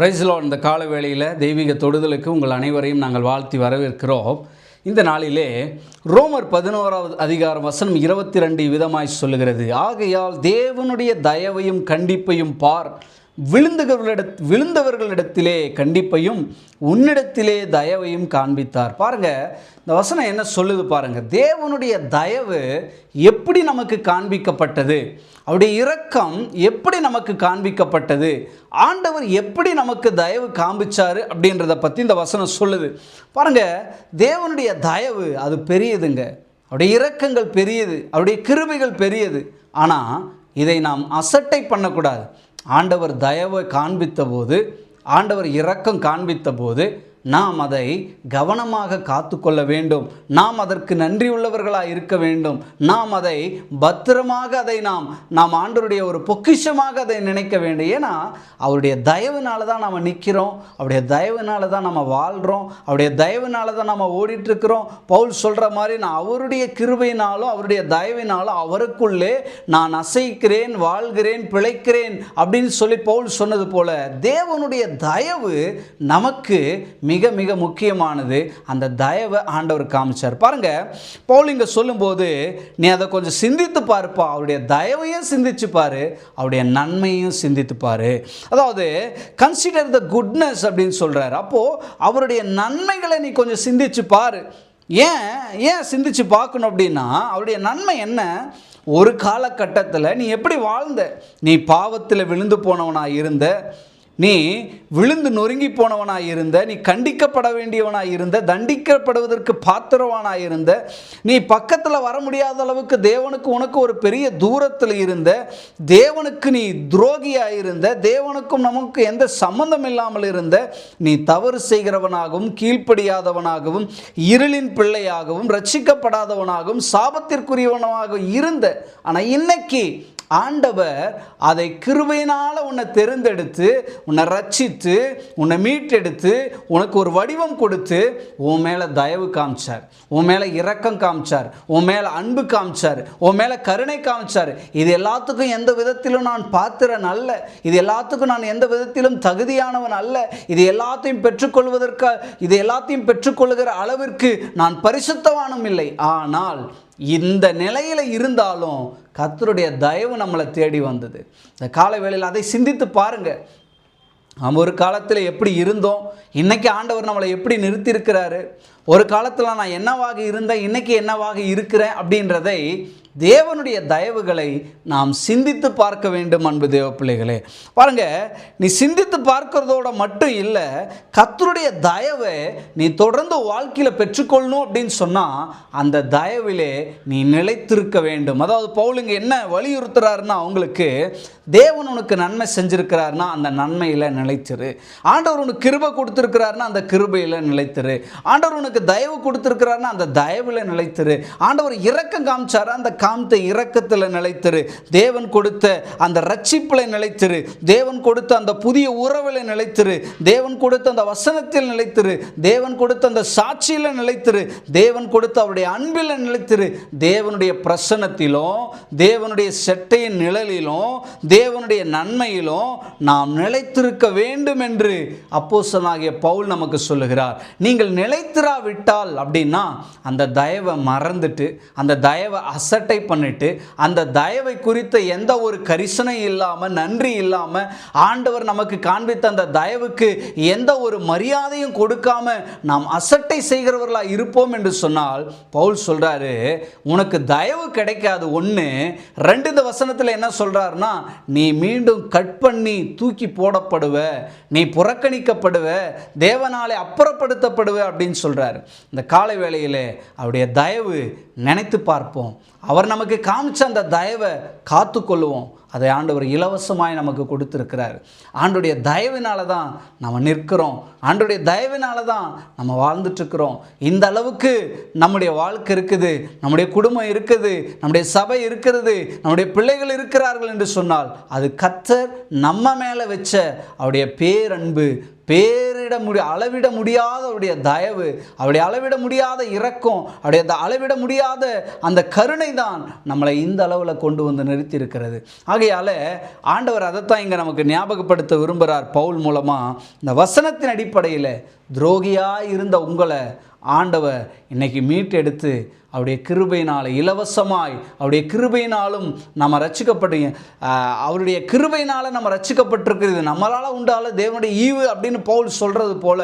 பிரைஸ்லோ இந்த கால வேளையில் தெய்வீக தொடுதலுக்கு உங்கள் அனைவரையும் நாங்கள் வாழ்த்தி வரவேற்கிறோம். இந்த நாளிலே ரோமர் பதினோராவது அதிகாரம் வசனம் இருபத்தி ரெண்டு விதமாய் சொல்லுகிறது. ஆகையால் தேவனுடைய தயவையும் கண்டிப்பையும் பார். விழுந்தவர்களிட விழுந்தவர்களிடத்திலே கண்டிப்பையும் உன்னிடத்திலே தயவையும் காண்பித்தார். பாருங்க இந்த வசனம் என்ன சொல்லுது பாருங்க. தேவனுடைய தயவு எப்படி நமக்கு காண்பிக்கப்பட்டது? அவருடைய இரக்கம் எப்படி நமக்கு காண்பிக்கப்பட்டது? ஆண்டவர் எப்படி நமக்கு தயவு காண்பிச்சார் அப்படின்றத பற்றி இந்த வசனம் சொல்லுது. பாருங்க தேவனுடைய தயவு அது பெரியதுங்க. அவருடைய இரக்கங்கள் பெரியது அவருடைய கிருபைகள் பெரியது. ஆனால் இதை நாம் அசட்டை பண்ணக்கூடாது. ஆண்டவர் தயவை காண்பித்த போது ஆண்டவர் இரக்கம் காண்பித்த போது நாம் அதை கவனமாக காத்துக்கொள்ள வேண்டும். நாம் அதற்கு நன்றி உள்ளவர்களாக இருக்க வேண்டும். நாம் அதை பத்திரமாக அதை நாம் நாம் ஆண்டருடைய ஒரு பொக்கிஷமாக அதை நினைக்க வேண்டும். ஏன்னா அவருடைய தயவுனால தான் நாம் நிற்கிறோம் அவருடைய தயவுனால தான் நம்ம வாழ்கிறோம் அவருடைய தயவுனால தான் நம்ம ஓடிட்டுருக்கிறோம். பவுல் சொல்கிற மாதிரி நான் அவருடைய கிருபையினாலும் அவருடைய தயவினாலும் அவருக்குள்ளே நான் அசைக்கிறேன் வாழ்கிறேன் பிழைக்கிறேன் அப்படின்னு சொல்லி பவுல் சொன்னது போல தேவனுடைய தயவு நமக்கு மிக மிக முக்கியமானது அந்த தயவை ஆண்டவர் காமிச்சார். பாருங்க பவுல் இங்கே சொல்லும்போது நீ அதை கொஞ்சம் சிந்தித்து பாருப்பா. அவருடைய தயவையும் சிந்திச்சு பாரு. அவருடைய நன்மையும் சிந்தித்து பாரு. அதாவது கன்சிடர் த குட்னஸ் அப்படின்னு சொல்கிறார் அப்போது அவருடைய நன்மைகளை நீ கொஞ்சம் சிந்திச்சு பாரு. ஏன் ஏன் சிந்திச்சு பார்க்கணும் அப்படின்னா அவருடைய நன்மை என்ன? ஒரு காலகட்டத்தில் நீ எப்படி வாழ்ந்த? நீ பாவத்தில் விழுந்து போனவனாக இருந்த? நீ விழுந்து நொறுங்கி போனவனாக இருந்த நீ கண்டிக்கப்பட வேண்டியவனாக இருந்த தண்டிக்கப்படுவதற்கு பாத்திரவானாக இருந்த நீ பக்கத்தில் வர முடியாத அளவுக்கு தேவனுக்கு உனக்கு ஒரு பெரிய தூரத்தில் இருந்த தேவனுக்கு நீ துரோகியாக இருந்த தேவனுக்கும் நமக்கு எந்த சம்பந்தம் இல்லாமல் இருந்த நீ தவறு செய்கிறவனாகவும் கீழ்ப்படியாதவனாகவும் இருளின் பிள்ளையாகவும் ரட்சிக்கப்படாதவனாகவும் சாபத்திற்குரியவனாக இருந்த. ஆனால் இன்னைக்கு ஆண்டவர் அதை கிருபையினால் உன்னை தெரிந்தெடுத்து உன்னை ரட்சித்து உன்னை மீட்டெடுத்து உனக்கு ஒரு வடிவம் கொடுத்து உன் மேலே தயவு காமிச்சார். உன் மேலே இரக்கம் காமிச்சார். உன் மேலே அன்பு காமிச்சார். உன் மேலே கருணை காமிச்சார். இது எல்லாத்துக்கும் எந்த விதத்திலும் நான் பாத்திரன் அல்ல. இது எல்லாத்துக்கும் நான் எந்த விதத்திலும் தகுதியானவன் அல்ல. இது எல்லாத்தையும் பெற்றுக்கொள்வதற்கு இது எல்லாத்தையும் பெற்றுக்கொள்கிற அளவிற்கு நான் பரிசுத்தவானும் இல்லை. ஆனால் இந்த நிலையில் இருந்தாலும் கத்தருடைய தயவு நம்மளை தேடி வந்தது. இந்த கால வேளையில் அதை சிந்தித்து பாருங்கள் நம்ம ஒரு காலத்தில் எப்படி இருந்தோம்? இன்றைக்கி ஆண்டவர் நம்மளை எப்படி நிறுத்தியிருக்கிறாரு? ஒரு காலத்தில் நான் என்னவாக இருந்தேன்? இன்றைக்கி என்னவாக இருக்கிறேன்? அப்படின்றதை தேவனுடைய தயவுகளை நாம் சிந்தித்து பார்க்க வேண்டும் அன்பு தேவ பிள்ளைகளே பாருங்க நீ சிந்தித்து பார்க்கறதோட மட்டும் இல்லை கத்தருடைய தயவை நீ தொடர்ந்து வாழ்க்கையில் பெற்றுக்கொள்ளணும் அப்படின்னு சொன்னால் அந்த தயவிலே நீ நிலைத்திருக்க வேண்டும். அதாவது பவுலுங்க என்ன வலியுறுத்துறாருன்னா அவங்களுக்கு தேவன் உனக்கு நன்மை செஞ்சுருக்கிறாருன்னா அந்த நன்மையில் நிலைத்திரு. ஆண்டவர் உனக்கு கிருபை கொடுத்துருக்கிறாருன்னா அந்த கிருபையில் நிலைத்திரு. ஆண்டவர் உனக்கு தயவு கொடுத்துருக்கிறாருன்னா அந்த தயவில் நிலைத்திரு. ஆண்டவர் இறக்கம் காமிச்சாரு அந்த காமித்த இரக்கத்தில் நிலைத்திரு. தேவன் கொடுத்த அந்த ரட்சிப்பில் நிலைத்திரு. தேவன் கொடுத்த அந்த புதிய உறவில் நிலைத்திரு. தேவன் கொடுத்த அந்த வசனத்தில் நிலைத்திரு. தேவன் கொடுத்த அந்த சாட்சியில் நிலைத்திரு. தேவன் கொடுத்த அவருடைய அன்பில் நிலைத்திரு. தேவனுடைய பிரசனத்திலும் தேவனுடைய செட்டையின் நிழலிலும் தேவனுடைய நன்மையிலும் நாம் நிலைத்திருக்க வேண்டும் என்று அப்போசனாகிய பவுல் நமக்கு சொல்லுகிறார். நீங்கள் நிலைத்திராவிட்டால் அப்படின்னா அந்த தயவை மறந்துட்டு அந்த தயவை அசட்டை பண்ணிட்டு அந்த தயவை குறித்த எந்த ஒரு கரிசனை இல்லாமல் நன்றி இல்லாமல் ஆண்டவர் நமக்கு காண்பித்த அந்த தயவுக்கு எந்த ஒரு மரியாதையும் கொடுக்காம நாம் அசட்டை செய்கிறவர்களாக இருப்போம் என்று சொன்னால் பவுல் சொல்றாரு உனக்கு தயவு கிடைக்காது ஒன்று ரெண்டு இந்த வசனத்தில் என்ன சொல்றாருன்னா நீ மீண்டும் கட் பண்ணி தூக்கி போடப்படுவ நீ புறக்கணிக்கப்படுவ தேவனாலே அப்புறப்படுத்தப்படுவ அப்படின்னு சொல்றாரு. இந்த காலை வேளையிலே அவருடைய தயவு நினைத்து பார்ப்போம். அவர் நமக்கு காமிச்ச அந்த தயவை காத்துக்கொள்ளுவோம் அதை ஆண்டவர் இலவசமாய் நமக்கு கொடுத்துருக்கிறார். ஆண்டுடைய தயவினால தான் நம்ம நிற்கிறோம். ஆண்டுடைய தயவினால தான் நம்ம வாழ்ந்துட்டுருக்குறோம். இந்த அளவுக்கு நம்முடைய வாழ்க்கை இருக்குது. நம்முடைய குடும்பம் இருக்குது. நம்முடைய சபை இருக்கிறது. நம்முடைய பிள்ளைகள் இருக்கிறார்கள் என்று சொன்னால் அது கத்தர் நம்ம மேலே வச்ச அவருடைய பேரன்பு பேரிட முடிய அளவிட முடியாத அவருடைய தயவு அவருடைய அளவிட முடியாத இரக்கம் அவருடைய அளவிட முடியாத அந்த கருணை தான் நம்மளை இந்த அளவில் கொண்டு வந்து நிறுத்தி இருக்கிறது ஆகையால் ஆண்டவர் அதைத்தான் இங்கே நமக்கு ஞாபகப்படுத்த விரும்புகிறார் பவுல் மூலமாக இந்த வசனத்தின் அடிப்படையில் துரோகியாக இருந்த உங்களை ஆண்டவர் இன்னைக்கு மீட்டெடுத்து அவருடைய கிருபையினால் இலவசமாய் அவருடைய கிருபையினாலும் நம்ம ரச்சிக்கப்பட்டு அவருடைய கிருபையினால் நம்ம ரச்சிக்கப்பட்டிருக்கிறது நம்மளால் உண்டால தேவனுடைய ஈவு அப்படின்னு பவுல் சொல்கிறது போல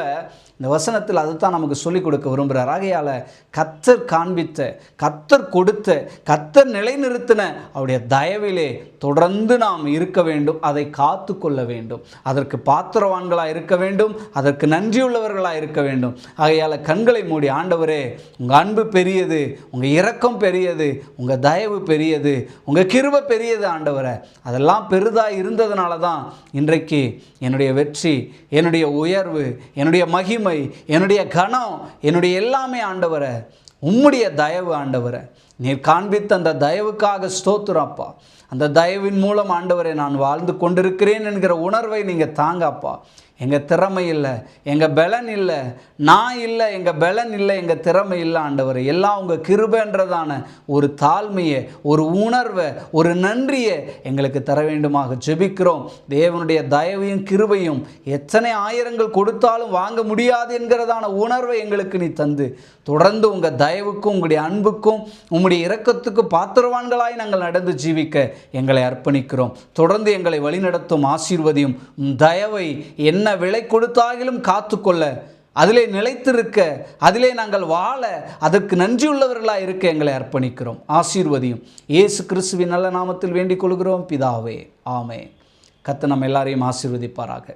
இந்த வசனத்தில் அதுதான் நமக்கு சொல்லிக் கொடுக்க விரும்புகிறார். ஆகையால் கத்தர் காண்பித்த கத்தர் கொடுத்த கத்தர் நிலைநிறுத்தின அவருடைய தயவிலே தொடர்ந்து நாம் இருக்க வேண்டும் அதை காத்து கொள்ள வேண்டும். அதற்கு பாத்திரவான்களாக இருக்க வேண்டும் அதற்கு நன்றியுள்ளவர்களாக இருக்க வேண்டும். ஆகையால் கண்களை மூடி ஆண்டவரே உங்கள் அன்பு பெரியது உங்கள் இரக்கம் பெரியது உங்கள் தயவு பெரியது உங்கள் கிருப பெரியது ஆண்டவரை. அதெல்லாம் பெரிதாக இருந்ததுனால தான் இன்றைக்கு என்னுடைய வெற்றி என்னுடைய உயர்வு என்னுடைய மகிமை என்னுடைய கனம் என்னுடைய எல்லாமே ஆண்டவரை உம்முடைய தயவு ஆண்டவரை. நீர் காண்பித்த அந்த தயவுக்காக ஸ்தோத்துறாப்பா அந்த தயவின் மூலம் ஆண்டவரை நான் வாழ்ந்து கொண்டிருக்கிறேன் என்கிற உணர்வை நீங்கள் தாங்கப்பா எங்கள் திறமை இல்லை எங்கள் பலன் இல்லை நான் இல்லை எங்கள் பலன் இல்லை எங்கள் திறமை இல்லை ஆண்டவர். எல்லாம் உங்கள் கிருபன்றதான ஒரு தாழ்மையை ஒரு உணர்வை ஒரு நன்றியை எங்களுக்கு தர வேண்டுமாக ஜெபிக்கிறோம். தேவனுடைய தயவையும் கிருபையும் எத்தனை ஆயிரங்கள் கொடுத்தாலும் வாங்க முடியாது என்கிறதான உணர்வை எங்களுக்கு நீ தந்து. தொடர்ந்து உங்கள் தயவுக்கும் உங்களுடைய அன்புக்கும் உங்களுடைய இரக்கத்துக்கும் பாத்திரவான்களாய் நாங்கள் நடந்து ஜீவிக்க எங்களை அர்ப்பணிக்கிறோம். தொடர்ந்து எங்களை வழிநடத்தும் ஆசீர்வதியும் உம் தயவை என்ன விலை கொடுத்தாகிலும் காத்துக்கொள்ள அதிலே நிலைத்திருக்க அதிலே நாங்கள் வாழ அதற்கு நன்றியுள்ளவர்களாக இருக்க எங்களை அர்ப்பணிக்கிறோம். ஆசீர்வதியும். இயேசு கிறிஸ்துவின் நல்ல நாமத்தில் வேண்டிக் கொள்கிறோம். பிதாவே ஆமே கத்த நம்ம எல்லாரையும் ஆசீர்வதிப்பாராக.